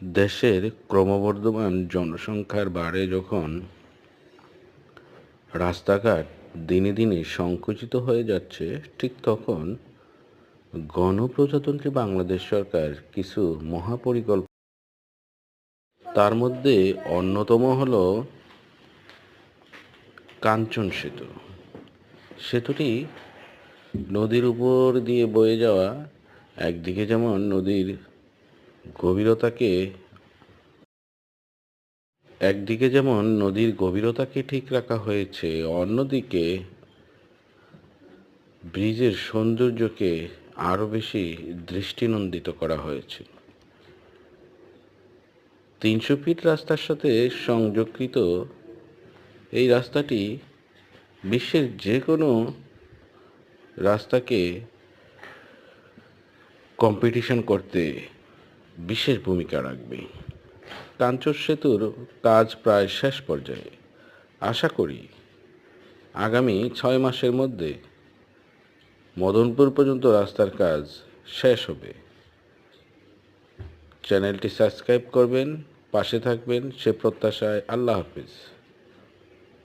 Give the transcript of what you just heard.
দেশের ক্রমবর্ধমান জনসংখ্যার বাড়ে যখন রাস্তাঘাট দিনে দিনে সংকুচিত হয়ে যাচ্ছে, ঠিক তখন গণপ্রজাতন্ত্রী বাংলাদেশ সরকার কিছু মহাপরিকল্পনা তার মধ্যে অন্যতম হল কাঞ্চন সেতু। সেতুটি নদীর উপর দিয়ে বয়ে যাওয়া, একদিকে যেমন নদীর গভীরতাকে একদিকে যেমন নদীর গভীরতাকে ঠিক রাখা হয়েছে, অন্যদিকে ব্রিজের সৌন্দর্যকে আরও বেশি দৃষ্টিনন্দিত করা হয়েছে। তিনশো ফিট রাস্তার সাথে সংযোগকৃত এই রাস্তাটি বিশ্বের যে কোনো রাস্তাকে কম্পিটিশন করতে বিশেষ ভূমিকা রাখবে। কাঞ্চন সেতুর কাজ প্রায় শেষ পর্যায়ে। আশা করি আগামী ছয় মাসের মধ্যে মদনপুর পর্যন্ত রাস্তার কাজ শেষ হবে। চ্যানেলটি সাবস্ক্রাইব করবেন, পাশে থাকবেন, সে প্রত্যাশায় আল্লাহ হাফিজ।